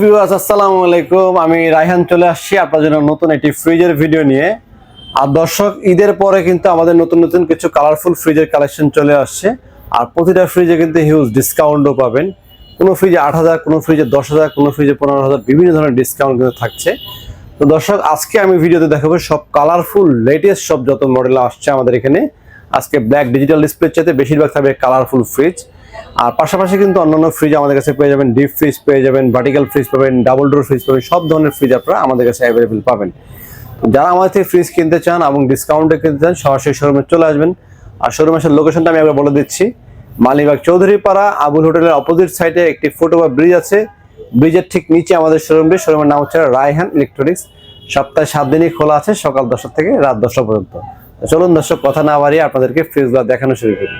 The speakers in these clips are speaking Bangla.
ভিউয়ার্স আসসালামু আলাইকুম। আমি রায়হান চলে আসছি আপনার জন্য নতুন একটি ফ্রিজের ভিডিও নিয়ে। আর দর্শক, ঈদের পরে কিন্তু আমাদের নতুন নতুন কিছু কালারফুল ফ্রিজের কালেকশন চলে আসছে। আর প্রতিটা ফ্রিজে কিন্তু হিউজ ডিসকাউন্টও পাবেন। কোনো ফ্রিজে আট হাজার, কোনো ফ্রিজে দশ হাজার, কোনো ফ্রিজে পনেরো হাজার, বিভিন্ন ধরনের ডিসকাউন্ট কিন্তু থাকছে। তো দর্শক, আজকে আমি ভিডিওতে দেখাবো সব কালারফুল লেটেস্ট সব যত মডেল আসছে আমাদের এখানে। আজকে ব্ল্যাক ডিজিটাল ডিসপ্লের চাইতে বেশিরভাগ থাকবে কালারফুল ফ্রিজ আর পাশাপাশি কিন্তু অন্যান্য ফ্রিজ আমাদের কাছে পেয়ে যাবেন ডিপ ফ্রিজ পেয়ে যাবেন ভার্টিক্যাল ফ্রিজ পাবেন ডাবল ডোর ফ্রিজ পাবেন, সব ধরনের ফ্রিজ আপনারা আমাদের কাছে অ্যাভেলেবেল পাবেন। যারা আমাদের থেকে ফ্রিজ কিনতে চান এবং ডিসকাউন্টে কিনতে চান, সরাসরি শোরুমে চলে আসবেন। আর শোরুমের লোকেশনটা আমি একবার বলে দিচ্ছি। মালিবাগ চৌধুরী পাড়া, আবুল হোটেলের অপোজিট সাইডে একটি ফুটো বা ব্রিজ আছে। ব্রিজের ঠিক নিচে আমাদের শোরুমটি শোরুমের নাম হচ্ছে রায়হান ইলেকট্রনিক্স সপ্তাহে সাত দিনই খোলা আছে, সকাল দশটা থেকে রাত দশটা পর্যন্ত। চলুন দর্শক, কথা না বাড়িয়ে আপনাদেরকে ফ্রিজগুলো দেখানো শুরু করি।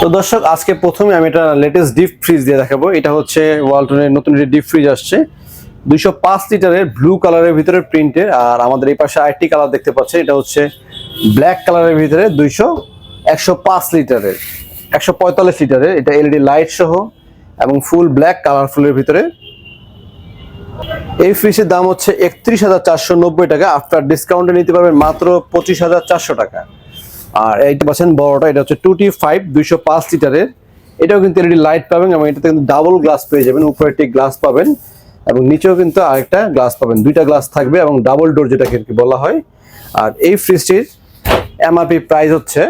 তো দর্শক, আজকে প্রথমে আমি এটা লেটেস্ট ডিপ ফ্রিজ দিয়ে দেখাবো। এটা হচ্ছে ওয়ালটনের নতুন একটি ডিপ ফ্রিজ আসছে। দুইশো পাঁচ লিটারের ব্লু কালারের ভিতরে প্রিন্টের আর আমাদের এই পাশে আরেকটি কালার দেখতে পাচ্ছেন, এটা হচ্ছে ব্ল্যাক কালারের ভিতরে দুইশো একশো পাঁচ লিটারের, একশো পঁয়তাল্লিশ লিটারের, এটা এলইডি লাইট সহ, এবং ফুল ব্ল্যাক কালারফুলের ভিতরে এই ফ্রিজের দাম হচ্ছে একত্রিশ হাজার চারশো নব্বই টাকা। আফটার ডিসকাউন্টে নিতে পারবেন মাত্র পঁচিশ হাজার চারশো টাকা। আর এইটা পাচ্ছেন বড়টা, এটা হচ্ছে টু টি ফাইভ দুইশো পাঁচ লিটারের। এটাও কিন্তু এলইডি লাইট পাবেন এবং এটাতে কিন্তু ডাবল গ্লাস পেয়ে যাবেন, উপরে একটি গ্লাস পাবেন এবং নিচেও কিন্তু আরেকটা গ্লাস পাবেন। দুইটা গ্লাস থাকবে এবং ডাবল ডোর যেটাকে আর কি বলা হয়। আর এই ফ্রিজটির এমআরপি প্রাইস হচ্ছে,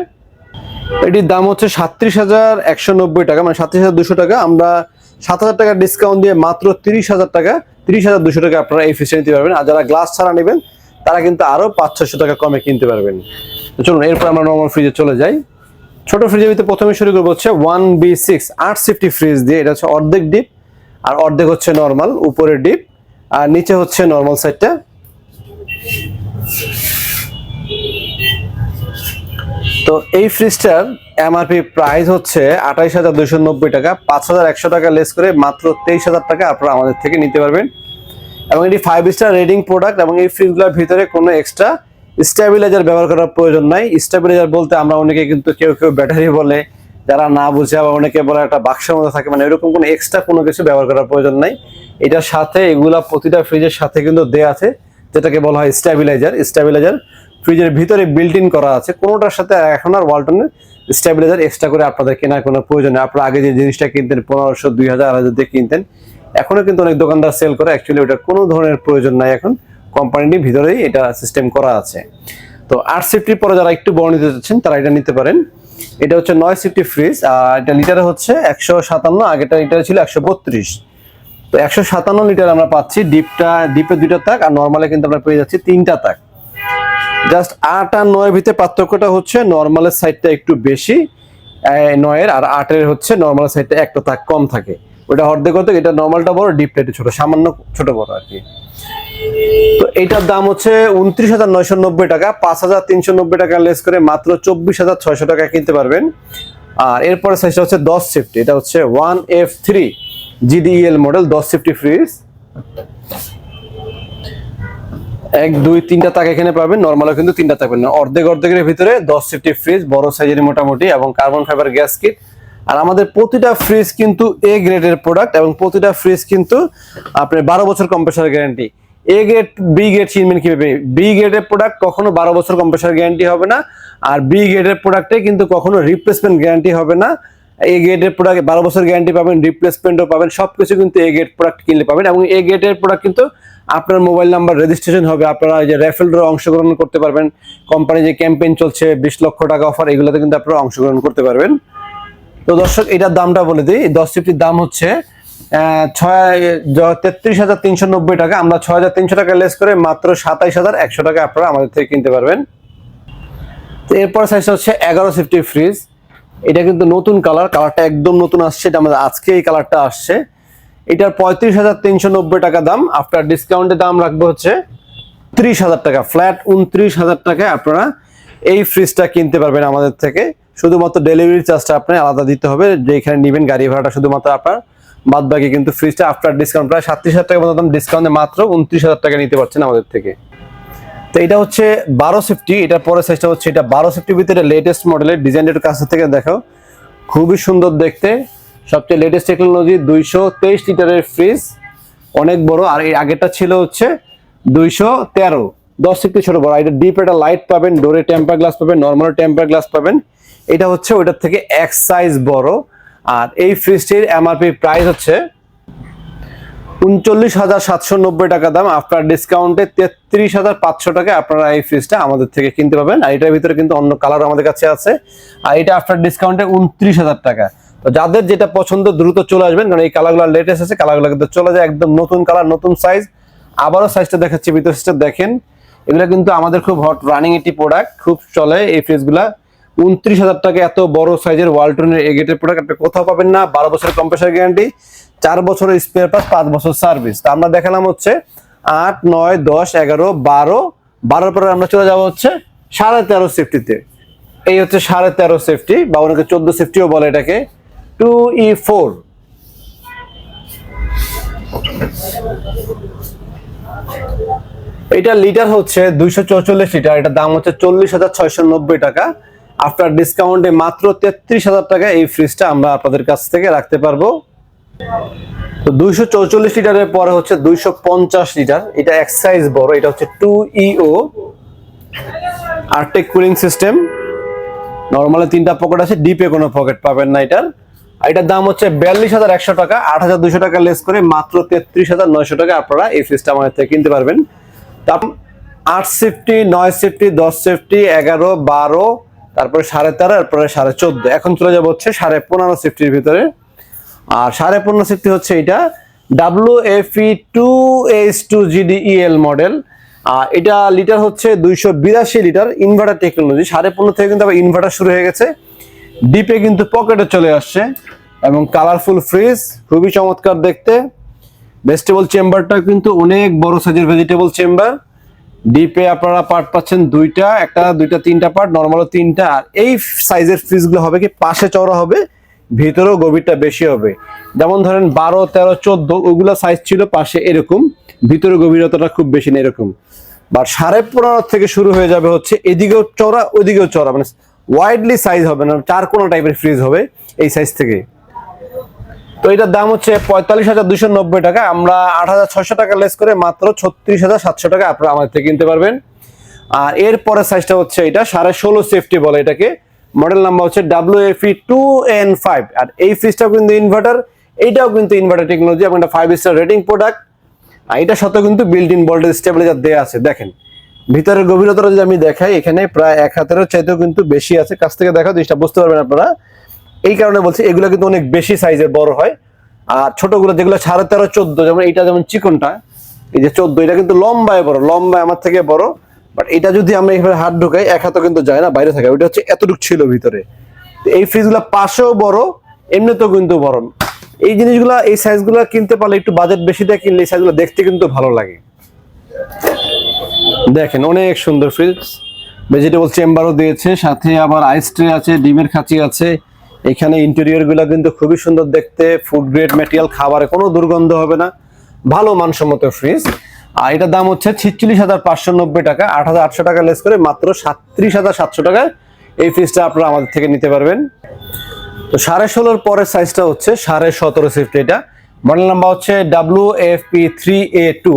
এটির দাম হচ্ছে সাতত্রিশ হাজার একশো নব্বই টাকা। মানে সাতত্রিশ হাজার দুশো টাকা। আমরা সাত হাজার টাকা ডিসকাউন্ট দিয়ে মাত্র তিরিশ হাজার টাকা তিরিশ হাজার দুশো টাকা আপনারা এই ফ্রিজটা নিতে পারবেন আর যারা গ্লাস ছাড়া নেবেন, তারা কিন্তু আরও পাঁচ ছশো টাকা কমে কিনতে পারবেন। চলুন, এরপর আমরা নর্মাল ফ্রিজে চলে যাই। ছোট ফ্রিজের ভিতরে প্রথমে শুরু করব হচ্ছে ওয়ান বি সিক্স আট সিফটি ফ্রিজ দিয়ে। এটা হচ্ছে অর্ধেক ডিপ আর অর্ধেক হচ্ছে নর্মাল উপরে ডিপ আর নিচে হচ্ছে নর্মাল সাইডটা তো এই ফ্রিজটার এমআরপি প্রাইস হচ্ছে আঠাইশ হাজার দুইশো নব্বই টাকা। পাঁচ হাজার একশো টাকা লেস করে মাত্র তেইশ হাজার টাকা আপনারা আমাদের থেকে নিতে পারবেন। এবং এটি ফাইভ স্টার রেডিং প্রোডাক্ট এবং এই ফ্রিজগুলোর ভিতরে কোনো এক্সট্রা স্টেবিলাইজার ব্যবহার করার প্রয়োজন নাই। স্টেবিলাইজার বলতে আমরা অনেকে কিন্তু কেউ কেউ ব্যাটারি বলে, যারা না বুঝে আবার অনেকে বলে একটা বাক্সের মধ্যে থাকে মানে এরকম কোনো এক্সট্রা কোনো কিছু ব্যবহার করার প্রয়োজন নাই। এটার সাথে এগুলা প্রতিটা ফ্রিজের সাথে কিন্তু দেয়া আছে, যেটাকে বলা হয় স্টেবিলাইজার স্টেবিলাইজার ফ্রিজের ভিতরে বিল্ট ইন করা আছে। কোনোটার সাথে এখন আর ওয়ালটনের স্টেবিলাইজার এক্সট্রা করে আপনাদের কেনার কোনো প্রয়োজন নেই। আপনারা আগে যে জিনিসটা কিনতেন, পনেরোশো, দুই হাজার দিয়ে কিনতেন এখনও কিন্তু অনেক দোকানদার সেল করে অ্যাকচুয়ালি ওটার কোনো ধরনের প্রয়োজন নাই এখন। কোম্পানিটির ভিতরেই এটা সিস্টেম করা আছে। তো আট সিফটির পরে যারা একটু বড় নিতে চাচ্ছেন, তারা এটা নিতে পারেন। এটা হচ্ছে নয় সিফটি ফ্রিজ আর এটা লিটারে হচ্ছে একশো সাতান্ন আগেটা লিটারে ছিল একশো বত্রিশ। তো একশো সাতান্ন লিটার আমরা পাচ্ছি ডিপটা ডিপে দুইটা তাক, আর নর্মালে কিন্তু আমরা পেয়ে যাচ্ছি তিনটা তাক। জাস্ট আট আর নয়ের ভিতরে পার্থক্যটা হচ্ছে নর্মালের সাইডটা একটু বেশি নয়ের আর আটের হচ্ছে নর্মাল সাইডটা একটা তাক কম থাকে। ওটা অর্ধেক অর্ধেক, এটা নর্মালটা বড় ডিপটা একটু ছোট, সামান্য ছোট বড় আর কি। তো এটার দাম হচ্ছে উনত্রিশ হাজার নয়শো নব্বই টাকা, পাঁচ হাজার তিনশো নব্বই টাকা লেস করে মাত্র চব্বিশ হাজার ছয়শো টাকা কিনতে পারবেন। আর এরপরে সাইজটা হচ্ছে দশ সিফটি এটা হচ্ছে one F three GDL model দশ সিফটি ফ্রিজ এক, দুই, তিনটা তাক এখানে পাবেন নর্মালও কিন্তু তিনটা থাকবেন না অর্ধেক অর্ধেকের ভিতরে দশ সিফটি ফ্রিজ বড় সাইজের মোটামুটি, এবং কার্বন ফাইবার গ্যাস কিট আর আমাদের প্রতিটা ফ্রিজ কিন্তু এ গ্রেডের প্রোডাক্ট এবং প্রতিটা ফ্রিজ কিন্তু আপনার বারো বছর compressor guarantee A grade B grade চিনবেন কীভাবে? বি গ্রেডের প্রোডাক্ট কখনো বারো বছর কম্প্রেসার গ্যারান্টি হবে না, আর বি গ্রেডের প্রোডাক্টে কিন্তু কখনো রিপ্লেসমেন্ট গ্যারান্টি হবে না। এ গ্রেডের প্রোডাক্ট বারো বছর গ্যারান্টি পাবেন রিপ্লেসমেন্টও পাবেন সব কিছু কিন্তু এ গ্রেড প্রোডাক্ট কিনলে পাবেন এবং এ গ্রেডের প্রোডাক্ট কিন্তু আপনার মোবাইল নাম্বার রেজিস্ট্রেশন হবে, আপনারা যে র্যাফেল ড্র অংশগ্রহণ করতে পারবেন কোম্পানি যে ক্যাম্পেইন চলছে, বিশ লক্ষ টাকা অফার এগুলোতে কিন্তু আপনারা অংশগ্রহণ করতে পারবেন। তো দর্শক, এটার দামটা বলে দিই। দশ সিফটির দাম হচ্ছে ছয় তেত্রিশ হাজার তিনশো নব্বই টাকা। আমরা ছয় হাজার তিনশো টাকা লেস করে মাত্র সাতাইশ হাজার একশো টাকা আপনারা আমাদের থেকে কিনতে পারবেন। তো এরপর সাইজটা হচ্ছে এগারো সিফটি ফ্রিজ এটা কিন্তু নতুন কালার কালারটা একদম নতুন আসছে, এটা আমাদের আজকে এই কালারটা আসছে। এটার পঁয়ত্রিশ হাজার তিনশো নব্বই টাকা দাম। আফটার ডিসকাউন্টের দাম রাখব হচ্ছে ত্রিশ হাজার টাকা। ফ্ল্যাট উনত্রিশ হাজার টাকায় আপনারা এই ফ্রিজটা কিনতে পারবেন আমাদের থেকে। শুধুমাত্র ডেলিভারি চার্জটা আপনার আলাদা দিতে হবে যেখানে নেবেন গাড়ি ভাড়াটা শুধুমাত্র আপনার। বাদ বাকি কিন্তু ফ্রিজটা আফটার ডিসকাউন্ট প্রায় সাতত্রিশ হাজার টাকা মতো ডিসকাউন্টে মাত্র উনত্রিশ হাজার টাকা নিতে পারছেন আমাদের থেকে। তো এটা হচ্ছে বারো সিফটি এটার পরে সাইজটা হচ্ছে এটা বারো সিফটির ভিতরে লেটেস্ট মডেলের ডিজাইনের কাছ থেকে দেখো। খুবই সুন্দর দেখতে। সবচেয়ে লেটেস্ট টেকনোলজি দুইশো তেইশ লিটারের ফ্রিজ অনেক বড়। আর এই আগেরটা ছিল হচ্ছে দুইশো তেরো। দশ থেকে ছোট বড়। এটা ডিপ একটা লাইট পাবেন ডোরে টেম্পার গ্লাস পাবেন নর্মাল টেম্পার গ্লাস পাবেন। এটা হচ্ছে ওইটার থেকে এক সাইজ বড়। আর এই ফ্রিজটির এমআরপি প্রাইস হচ্ছে উনচল্লিশ হাজার সাতশো নব্বই টাকা দাম। আফটার ডিসকাউন্টে তেত্রিশ হাজার পাঁচশো টাকা আপনারা এই ফ্রিজটা আমাদের থেকে কিনতে পাবেন। আর এটার ভিতরে কিন্তু অন্য কালার আমাদের কাছে আছে। আর এটা আফটার ডিসকাউন্টে উনত্রিশ হাজার টাকা। তো যাদের যেটা পছন্দ, দ্রুত চলে আসবেন। কারণ এই কালারগুলো লেটেস্ট আছে কালারগুলো কিন্তু চলে যায় একদম নতুন কালার নতুন সাইজ আবারও সাইজটা দেখাচ্ছি, ভিতর সাইজটা দেখেন। এগুলো কিন্তু আমাদের খুব হট রানিং একটি প্রোডাক্ট খুব চলে এই ফ্রিজগুলা উনত্রিশ হাজার টাকা এত বড় সাইজের ওয়ালটনের এগেটের প্রোডাক্ট আপনি কোথাও পাবেন না। বারো বছরের কম্প্রেসার গ্যারান্টি চার বছরের স্পেয়ার পাস পাঁচ বছর সার্ভিস তা আমরা দেখালাম হচ্ছে আট, নয়, দশ, এগারো, বারো। বারোর পরে আমরা চলে যাব হচ্ছে সাড়ে তেরো সেফটিতে এই হচ্ছে সাড়ে তেরো সেফটি বা অনেকে চোদ্দ সেফটিও বলে এটাকে। Two E four. এটা লিটার হচ্ছে দুইশো লিটার এটার দাম হচ্ছে চল্লিশ হাজার ছয়শো নব্বই টাকা। আফটার ডিসকাউন্টে মাত্র তেত্রিশ হাজার টাকা এই ফ্রিজটা আমরা আপনাদের কাছ থেকে রাখতে পারব। তো দুইশো চৌচল্লিশ লিটারের পরে হচ্ছে দুইশো পঞ্চাশ লিটার। এটা এক সাইজ বড়, এটা হচ্ছে টু ইও আর্টেক কুলিং সিস্টেম নর্মালি তিনটা পকেট আছে ডিপে কোনো পকেট পাবেন না এটার। এটার দাম হচ্ছে বিয়াল্লিশ হাজার একশো টাকা, আট হাজার দুশো টাকা লেস করে মাত্র তেত্রিশ হাজার নয়শো টাকা আপনারা এই ফ্রিজটা আমাদের থেকে কিনতে পারবেন। তারপর আট সেফটি নয় সেফটি দশ সেফটি এগারো, বারো তারপরে সাড়ে তেরো তারপরে সাড়ে চোদ্দ। এখন চলে যাব হচ্ছে সাড়ে পনেরো সেফটির ভিতরে। আর সাড়ে পনেরো সেফটি হচ্ছে এটা W F two H two GD EL model আর এটা লিটার হচ্ছে দুইশো বিরাশি লিটার ইনভার্টার টেকনোলজি সাড়ে পনেরো থেকে কিন্তু আবার ইনভার্টার শুরু হয়ে গেছে। ডিপে কিন্তু পকেটে চলে আসছে। এবং কালারফুল ফ্রিজ খুবই চমৎকার দেখতে। ভেজিটেবল চেম্বারটা কিন্তু অনেক বড় সাইজের ভেজিটেবল চেম্বার ডিপে আপনারা পার্ট পাচ্ছেন দুইটা, একটা দুইটা, তিনটা পার্ট নর্মাল তিনটা। আর এই সাইজের ফ্রিজগুলো হবে কি? পাশে চওড়া হবে, ভিতরেও গভীরটা বেশি হবে। যেমন ধরেন বারো, তেরো, চোদ্দ, ওগুলো সাইজ ছিল, পাশে এরকম। ভিতরে গভীরতাটা খুব বেশি না এরকম। বা সাড়ে পনেরো থেকে শুরু হয়ে যাবে হচ্ছে এদিকেও চওড়া ওইদিকেও চড়া মানে ওয়াইডলি সাইজ হবে না, চার কোনো টাইপের ফ্রিজ হবে এই সাইজ থেকে। তো এটার দাম হচ্ছে পঁয়তাল্লিশ হাজার দুশো নব্বই টাকা। আমরা আট হাজার ছয়শো টাকা লেস করে মাত্র ছত্রিশ হাজার সাতশো টাকা আপনারা আমাদের থেকে কিনতে পারবেন। আর এর পরের সাইজটা হচ্ছে এটা, সাড়ে ষোলো সেফটি বলে এটাকে। মডেল নাম্বার হচ্ছে W F two N five আর এই ফ্রিজটাও কিন্তু ইনভার্টার এইটাও কিন্তু ইনভার্টার টেকনোলজি এবং একটা ফাইভ স্টার রেটিং প্রোডাক্ট আর এটা সাথে কিন্তু বিল্ট ইন ভোল্টেজ স্টেবিলাইজার দেওয়া আছে, দেখেন। ভিতরের গভীরতা যদি আমি দেখাই, এখানে প্রায় এক হাতেরও চাইতেও কিন্তু বেশি আছে। কাছ থেকে দেখা জিনিসটা, বুঝতে পারবেন আপনারা। এই কারণে বলছি, এগুলো কিন্তু অনেক বেশি সাইজের বড় হয়। আর ছোটগুলো যেগুলো সাড়ে তেরো, চোদ্দ, যেমন এইটা যেমন চিকনটা, এই যে চোদ্দ, এটা কিন্তু লম্বায় বড়, লম্বায় আমার থেকে বড়। বাট এটা যদি আমরা এইভাবে হাত ঢুকাই, এক হাতও কিন্তু যায় না, বাইরে থাকে, ওইটা হচ্ছে এতটুকু ছিল ভিতরে। এই ফ্রিজগুলো পাশেও বড়, এমনিতেও কিন্তু বড়। এই জিনিসগুলা, এই সাইজগুলো কিনতে পারলে একটু বাজেট বেশি দিয়ে, কিনলে এই সাইজগুলো দেখতে কিন্তু ভালো লাগে। দেখেন, অনেক সুন্দর ফ্রিজ ভেজিটেবল চেম্বারও দিয়েছে, সাথে আবার আইস ট্রে আছে, ডিমের খাঁচি আছে। এখানে ইন্টেরিয়রগুলো কিন্তু খুবই সুন্দর দেখতে ফুড গ্রেড ম্যাটেরিয়াল খাবারে কোনো দুর্গন্ধ হবে না, ভালো মানসম্মত ফ্রিজ আর এটার দাম হচ্ছে ছিচল্লিশ হাজার পাঁচশো নব্বই টাকা, আট হাজার আটশো টাকা লেস করে মাত্র সাতত্রিশ হাজার সাতশো টাকায় এই ফ্রিজটা আপনারা আমাদের থেকে নিতে পারবেন। তো সাড়ে ষোলোর পরের সাইজটা হচ্ছে সাড়ে সতেরো সিফট এটা। মডেল নাম্বার হচ্ছে W F P three A two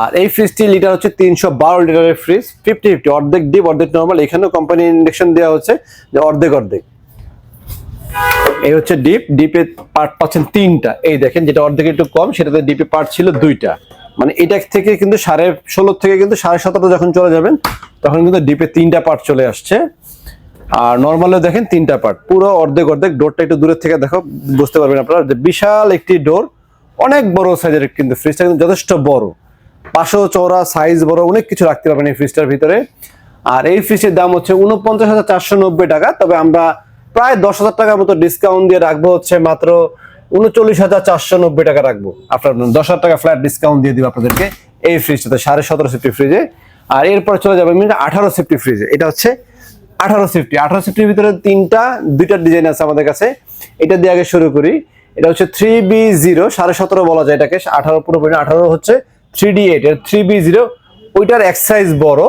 আর এই ফ্রিজটি লিটার হচ্ছে তিনশো বারো লিটারের ফ্রিজ ফিফটি ফিফটি অর্ধেক ডিপ অর্ধেক নর্মাল এখানেও কোম্পানি ইন্ডেকশন দেওয়া হচ্ছে যে অর্ধেক অর্ধেক। এই হচ্ছে ডিপ, ডিপে পার্ট পাচ্ছেন তিনটা। এই দেখেন যেটা অর্ধেক একটু কম, সেটাতে ডিপে পার্ট ছিল দুইটা। মানে এটা থেকে কিন্তু সাড়ে ষোলো থেকে কিন্তু সাড়ে সতেরো যখন চলে যাবেন, তখন কিন্তু ডিপে তিনটা পার্ট চলে আসছে। আর নর্মালে দেখেন তিনটা পার্ট পুরো অর্ধেক অর্ধেক ডোরটা একটু দূরের থেকে দেখো, বুঝতে পারবেন আপনারা যে বিশাল একটি ডোর, অনেক বড় সাইজের কিন্তু ফ্রিজটা কিন্তু যথেষ্ট বড়। পাশেও চওড়া সাইজ বড়, অনেক কিছু রাখতে পারবেন এই ফ্রিজটার ভিতরে। আর এই ফ্রিজের দাম হচ্ছে উনপঞ্চাশ হাজার চারশো নব্বই টাকা, তবে আমরা প্রায় দশ হাজার টাকার মতো ডিসকাউন্ট দিয়ে রাখব হচ্ছে মাত্র উনচল্লিশ হাজার চারশো নব্বই টাকা রাখব। আপনার দশ হাজার টাকা ফ্ল্যাট ডিসকাউন্ট দিয়ে দিব আপনাদেরকে এই ফ্রিজটাতে সাড়ে সতেরো সেফটি ফ্রিজে আর এরপর চলে যাবে আঠারো সেফটি ফ্রিজে এটা হচ্ছে আঠারো সেফটি আঠারো সেফটির ভিতরে তিনটা, দুইটা ডিজাইন আছে আমাদের কাছে। এটা দিয়ে আগে শুরু করি। এটা হচ্ছে থ্রি বি জিরো সাড়ে সতেরো বলা যায় এটাকে। আঠারো, পুরোপুরি আঠারো হচ্ছে থ্রি ডি এইট এর থ্রি বি জিরো ওইটার এক সাইজ বড়।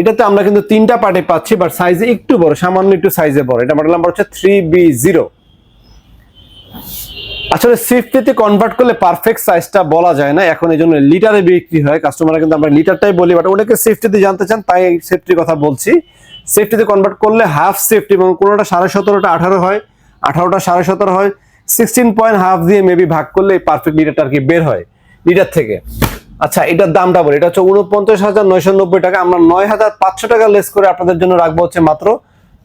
এটাতে আমরা কিন্তু তিনটা পার্টে পাচ্ছি বাট সাইজে একটু বড়, সামান্য একটু সাইজে বড়। এটা মডেল নাম্বার হচ্ছে থ্রি বি জিরো আসলে সিফটিতে কনভার্ট করলে পারফেক্ট সাইজটা বলা যায় না, এখন এই জন্য লিটারে বিক্রি হয়। কাস্টমাররা কিন্তু আমরা লিটারটাই বলি বাট ওটাকে সেফটিতে জানতে চান, তাই সেফটির কথা বলছি। সেফটিতে কনভার্ট করলে হাফ সেফটি এবং কোনোটা সাড়ে সতেরোটা আঠারো হয়, আঠারোটা সাড়ে সতেরো হয় সিক্সটিন পয়েন্ট হাফ দিয়ে মেবি ভাগ করলে পারফেক্ট লিটারটা আর কি বের হয় লিটার থেকে। আচ্ছা এটার দামটা বলি। এটা হচ্ছে উনপঞ্চাশ হাজার নয়শো নব্বই টাকা। আমরা নয় হাজার পাঁচশো টাকা লেস করে আপনাদের জন্য রাখব হচ্ছে মাত্র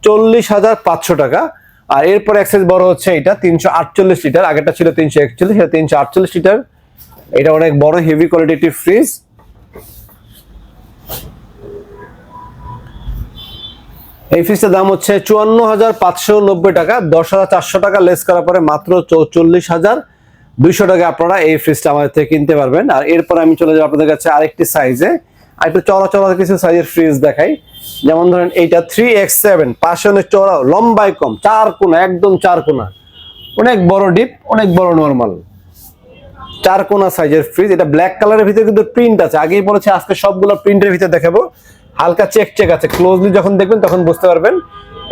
চল্লিশ হাজার পাঁচশো টাকা। আর এরপর এক্সেস বড় হচ্ছে এটা তিনশো আটচল্লিশ লিটার আগেরটা ছিল তিনশো একচল্লিশ, এটা তিনশো আটচল্লিশ লিটার এটা অনেক বড় হেভি কোয়ালিটি ফ্রিজ এই ফ্রিজটার দাম হচ্ছে চুয়ান্ন হাজার পাঁচশো নব্বই টাকা। দশ হাজার চারশো টাকা লেস করার পরে মাত্র চৌচল্লিশ হাজার দুইশো টাকা আপনারা এই ফ্রিজটা আমাদের থেকে কিনতে পারবেন। আর এরপর আমি চলে যাব আপনাদের কাছে আরেকটি সাইজে আর একটু চড়া চড়া কিছু সাইজের ফ্রিজ দেখাই। যেমন ধরেন এইটা থ্রি এক্স সেভেন পাশে অনেক চড়া লম্বাই কম, চার কোনা, একদম চার কোনা। অনেক বড় ডিপ অনেক বড় নর্মাল চার কোনা সাইজের ফ্রিজ এটা ব্ল্যাক কালারের ভিতরে কিন্তু প্রিন্ট আছে। আগেই বলেছে, আজকে সবগুলো প্রিন্টের ভিতরে দেখাবো। হালকা চেক চেক আছে। ক্লোজলি যখন দেখবেন তখন বুঝতে পারবেন।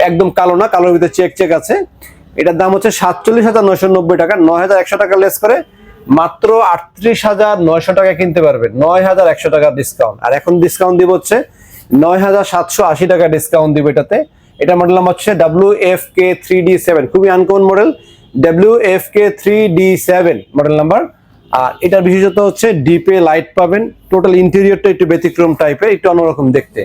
একদম কালো না, কালোর ভিতরে চেক চেক আছে। এটার দাম হচ্ছে সাতচল্লিশ হাজার নয়শো নব্বই টাকা। নয় হাজার একশো টাকা লেস করে মাত্র আটত্রিশ হাজার নয়শো টাকা কিনতে পারবেন নয় হাজার একশো টাকা ডিসকাউন্ট আর এখন ডিসকাউন্ট দিব হচ্ছে নয় হাজার সাতশো আশি টাকা ডিসকাউন্ট দিব এটাতে। এটা মডেল নাম হচ্ছে W F K three D seven খুবই uncommon model W F K three D seven model number আর এটার বিশেষত হচ্ছে ডিপে লাইট পাবেন। টোটাল ইন্টেরিয়রটা একটু ব্যতিক্রম টাইপের একটু অন্যরকম দেখতে।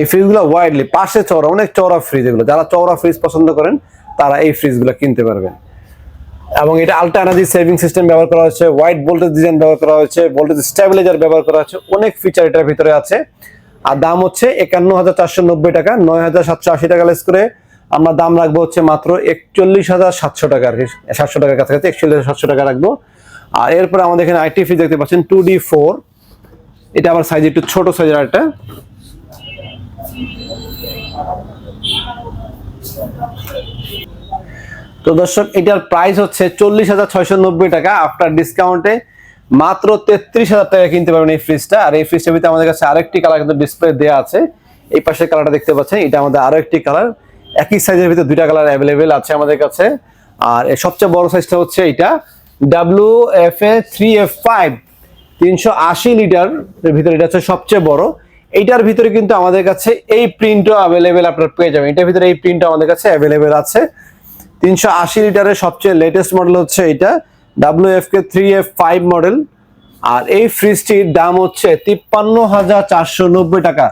এই ফ্রিজগুলো ওয়াইডলি পাশে চওড়া, অনেক চওড়া ফ্রিজ এগুলো। যারা চওড়া ফ্রিজ পছন্দ করেন, তারা এই ফ্রিজগুলো কিনতে পারবেন। এবং এটা আলট্রা এনার্জি সেভিং সিস্টেম ব্যবহার করা হয়েছে হোয়াইট ভোল্টেজ ডিজাইন ব্যবহার করা হয়েছে ভোল্টেজ স্টেবিলাইজার ব্যবহার করা হয়েছে, অনেক ফিচার এটার ভিতরে আছে। আর দাম হচ্ছে একান্ন হাজার চারশো নব্বই টাকা নয় হাজার সাতশো আশি টাকা লেস করে। আমরা দাম রাখব হচ্ছে মাত্র একচল্লিশ হাজার সাতশো টাকা আর কি, সাতশো টাকার কাছাকাছি, একচল্লিশ হাজার সাতশো টাকা রাখব। আর এরপরে আমাদের এখানে আইটি ফ্রিজ দেখতে পাচ্ছেন টু ডি ফোর এটা আমার সাইজ একটু ছোট সাইজের একটা তো দর্শক, এটার প্রাইস হচ্ছে চল্লিশ হাজার ছয়শো নব্বই টাকা আফটার ডিসকাউন্টে মাত্র তেত্রিশ হাজার টাকা কিনতে পারবেন এই ফ্রিজটা আর এই ফ্রিজটার ভিতরে আমাদের কাছে আরেকটি কালার কিন্তু ডিসপ্লে দেওয়া আছে। এই পাশের কালারটা দেখতে পাচ্ছেন, এটা আমাদের আরও একটি কালার একই সাইজের ভিতরে দুইটা কালার অ্যাভেলেবেল আছে আমাদের কাছে। আর সবচেয়ে বড় সাইজটা হচ্ছে এটা। W F A three F five তিনশো আশি লিটার ভিতরে এটা হচ্ছে সবচেয়ে বড়। এইটার ভিতরে কিন্তু আমাদের কাছে এই প্রিন্টও অ্যাভেলেবেল আপনার পেয়ে যাবেন। এটার ভিতরে এই প্রিন্টও আমাদের কাছে অ্যাভেলেবেল আছে। তিনশো আশি লিটারের সবচেয়ে লেটেস্ট মডেল হচ্ছে এটা W F K three F five model আর এই ফ্রিজটির দাম হচ্ছে তিপ্পান্ন হাজার চারশো নব্বই টাকা।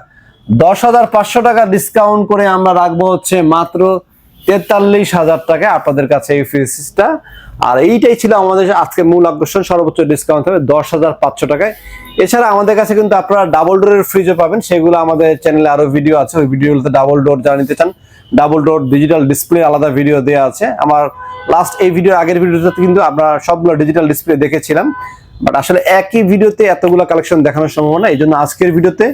দশ হাজার পাঁচশো টাকা ডিসকাউন্ট করে আমরা রাখব হচ্ছে মাত্র তেতাল্লিশ হাজার টাকা আপনাদের কাছে এই ফ্রিজটা আর এইটাই ছিল আমাদের আজকে মূল আকর্ষণ, সর্বোচ্চ ডিসকাউন্ট হবে দশ হাজার পাঁচশো টাকায়। এছাড়া আমাদের কাছে কিন্তু আপনারা ডাবল ডোরের ফ্রিজও পাবেন, সেগুলো আমাদের চ্যানেলে আরও ভিডিও আছে, ওই ভিডিওগুলোতে ডাবল ডোর যারা নিতে চান ডাবল ডোর ডিজিটাল ডিসপ্লে আলাদা ভিডিও দেওয়া আছে। আমার লাস্ট এই ভিডিওর আগের ভিডিওতে কিন্তু আমরা সবগুলো ডিজিটাল ডিসপ্লে দেখেছিলাম বাট আসলে একই ভিডিওতে এতগুলো কালেকশন দেখানোর সম্ভব না, এই জন্য আজকের ভিডিওতে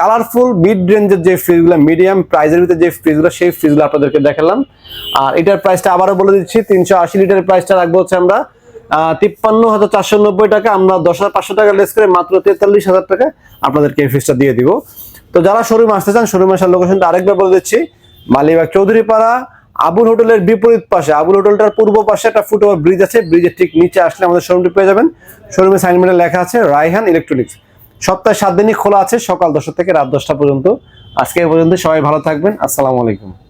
কালারফুল মিড রেঞ্জের যে ফ্রিজগুলো মিডিয়াম প্রাইসের ভিতরে যে ফ্রিজগুলো সেই ফ্রিজগুলো আপনাদেরকে দেখালাম। আর এটার প্রাইসটা আবারও বলে দিচ্ছি, তিনশো আশি লিটারের প্রাইসটা রাখব হচ্ছে আমরা তিপ্পান্ন হাজার চারশো নব্বই টাকা। আমরা দশ হাজার পাঁচশো টাকা লেস করে মাত্র তেতাল্লিশ হাজার টাকা আপনাদেরকে এই ফ্রিজটা দিয়ে দিব। তো যারা শোরুম আসতে চান শোরুম আসার লোকেশনটা আরেকবার বলে দিচ্ছি, মালিবাগ চৌধুরীপাড়া, আবুল হোটেলের বিপরীত পাশে। আবুল হোটেলটার পূর্ব পাশে একটা ফুটওভার ব্রিজ আছে ব্রিজের ঠিক নিচে আসলে আমাদের শোরুমটি পেয়ে যাবেন। শোরুমের সাইনবোর্ডে লেখা আছে, রায়হান ইলেকট্রনিক্স সপ্তাহে সাত দিনই খোলা আছে, সকাল দশটা থেকে রাত দশটা পর্যন্ত। আজকে পর্যন্ত সবাই ভালো থাকবেন। আসসালামু আলাইকুম।